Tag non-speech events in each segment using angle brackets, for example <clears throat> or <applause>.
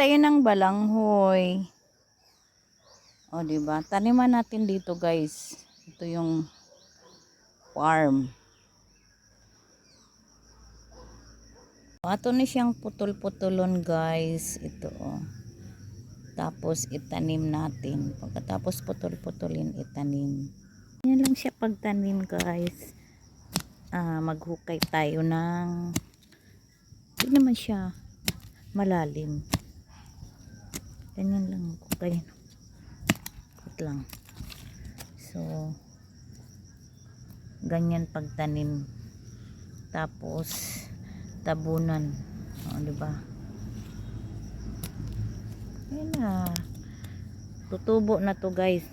tayo ng balanghoy. O, di ba? Taniman natin dito, guys. Ito yung farm. Ato ni siyang putol-putulon, guys. Ito, oh. Tapos, itanim natin. Pagkatapos putol-putulin, itanim. Yan lang siya pagtanim, guys. Ah, maghukay tayo ng hindi naman siya malalim. Ganyan lang hukay. Ikot lang. So, ganyan pagtanim. Tapos, tabunan. O, di ba? Ayan na. Tutubo na to guys.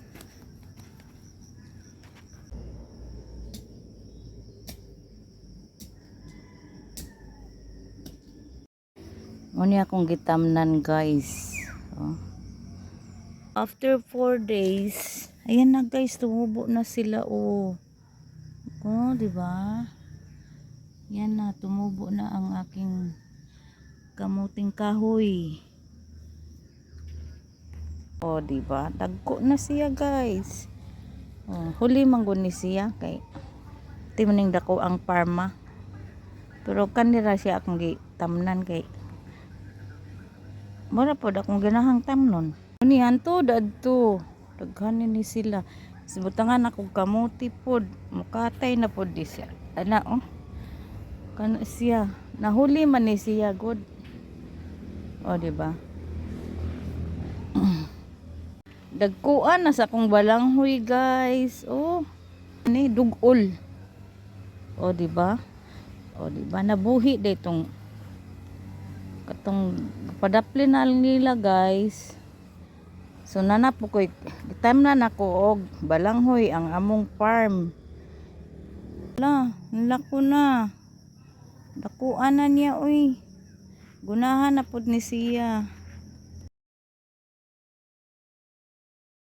Muna akong gitamnan guys. Oh. After 4 days, ayan na guys, tumubo na sila oh. Oh, di ba? Yan na, tumubo na ang aking kamuting kahoy. Oh, di ba? Dagko na siya, guys. Oh, huli manggon ni siya kay timaning dako ang parma. Pero kanira siya akong gitamnan kay Mura po akong ganahang tamnon. Unihan to, dadto. Daghanin ni sila. Sibutangan ako kamuti pod. Mukatay na pod di siya. Ana oh. Kana siya. Nahuli man ni siya good. O di ba? <clears throat> Dagkuan na sa akong balanghoy guys. Oh. Ni dugol. O di ba? O di ba nabuhi daytong katong padaplin na nila guys. So nana po ko time na nako og balanghoy ang among farm. La nalako na. Dakuan na niya oy gunahan na pud ni siya